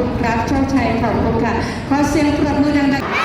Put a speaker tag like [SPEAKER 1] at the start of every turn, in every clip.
[SPEAKER 1] คุณครับโชคชัยขอบคุณค่ะขอเสียงปรบมือดังๆ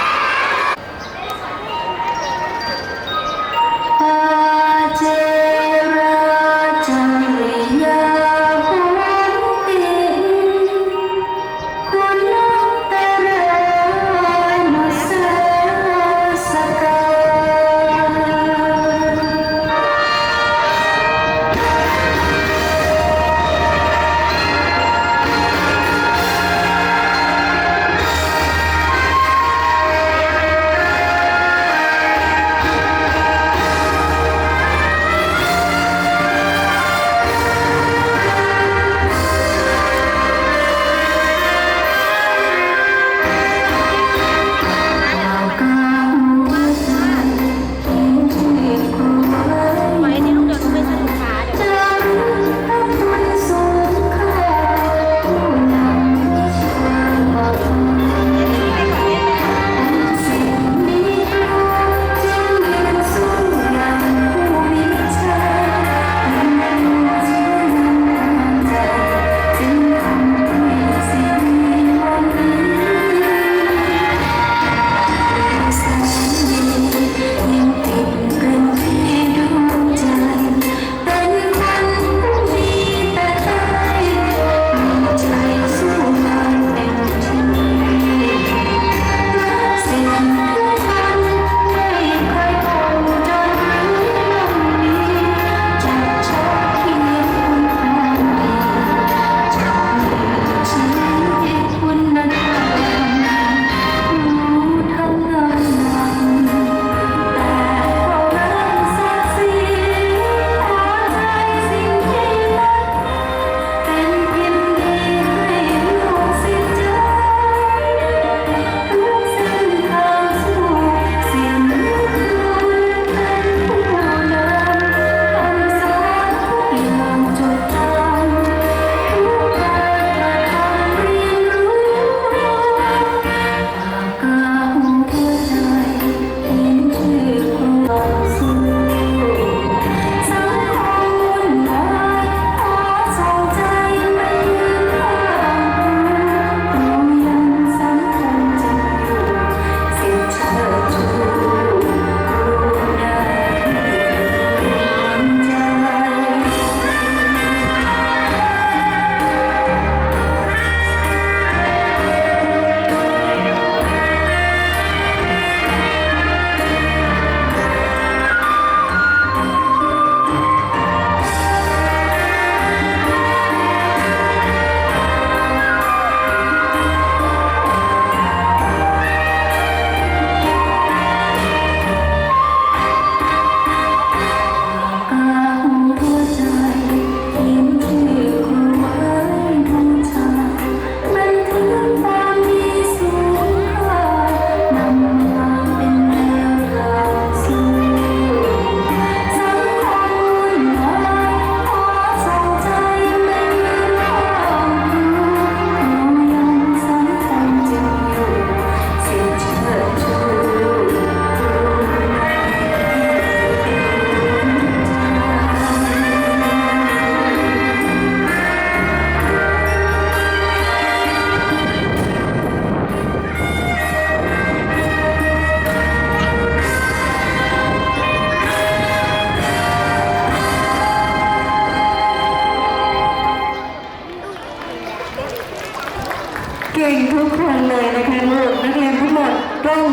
[SPEAKER 2] เก่งทุกคนเลยนะคะลูกนักเรียนทุกง
[SPEAKER 1] หมดตรง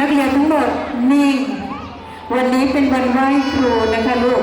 [SPEAKER 1] นักเรียนทั้งหมดนิ่งวันนี้เป็นวันไหว้ครูนะคะลูก